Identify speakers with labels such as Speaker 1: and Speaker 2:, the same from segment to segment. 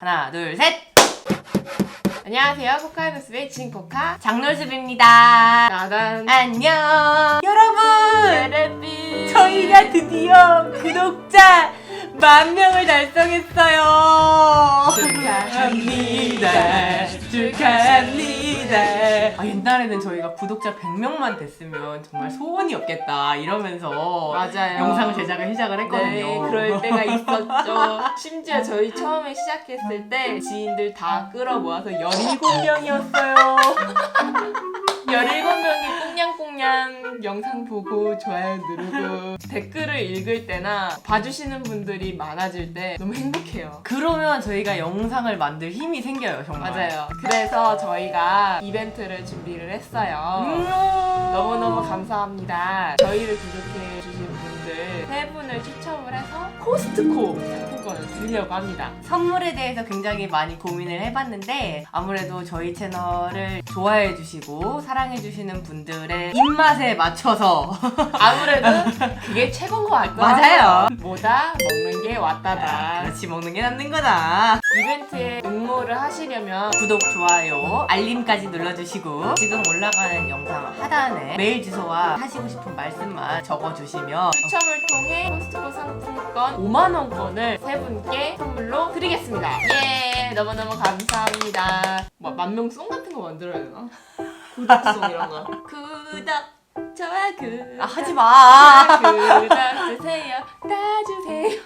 Speaker 1: 하나, 둘, 셋!
Speaker 2: 안녕하세요. 코카이노스의 진코카
Speaker 1: 장놀습입니다.
Speaker 2: 나단
Speaker 1: 안녕! 여러분!
Speaker 2: 여러분
Speaker 1: 저희가 드디어 구독자 만 명을 달성했어요!
Speaker 2: 축하합니다.
Speaker 1: 축하 합니다. 아, 옛날에는 저희가 구독자 100명만 됐으면 정말 소원이 없겠다 이러면서
Speaker 2: 맞아요.
Speaker 1: 영상 제작을 시작을 했거든요.
Speaker 2: 네, 그럴 때가 있었죠. 심지어 저희 처음에 시작했을 때 지인들 다 끌어 모아서 17명이었어요. 17명이 꽁냥꽁냥 영상 보고 좋아요 누르고 댓글을 읽을 때나 봐주시는 분들이 많아질 때 너무 행복해요.
Speaker 1: 그러면 저희가 영상을 만들 힘이 생겨요, 정말.
Speaker 2: 맞아요. 그래서 저희가 이벤트를 준비를 했어요.
Speaker 1: 음.
Speaker 2: 너무너무 감사합니다. 저희를 구독해 주신 분들 세 분을 추첨을 해서 코스트코 상품권을 드리려고 합니다.
Speaker 1: 선물에 대해서 굉장히 많이 고민을 해봤는데 아무래도 저희 채널을 좋아해 주시고 사랑해 주시는 분들의 입맛에 맞춰서
Speaker 2: 아무래도 그게 최고인 것 같고요.
Speaker 1: 맞아요.
Speaker 2: 뭐다 먹는 게 왔다다.
Speaker 1: 같이 먹는 게 남는 거다.
Speaker 2: 이벤트에 응모를 하시려면
Speaker 1: 구독, 좋아요, 알림까지 눌러주시고 지금 올라가는 영상 하단에 메일 주소와 하시고 싶은 말씀만 적어주시면
Speaker 2: 추첨을 통해 코스트코 상품권 5만 원권을 세 분께 선물로 드리겠습니다. 예, 너무너무 감사합니다. 뭐 만명송 같은 거 만들어야 되나? 구독송 이런 거. 구독, 좋아 구독.
Speaker 1: 아, 하지 마.
Speaker 2: 구독 주세요, 따주세요.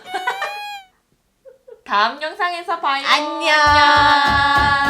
Speaker 2: 다음 영상에서 봐요.
Speaker 1: 안녕.
Speaker 2: 안녕.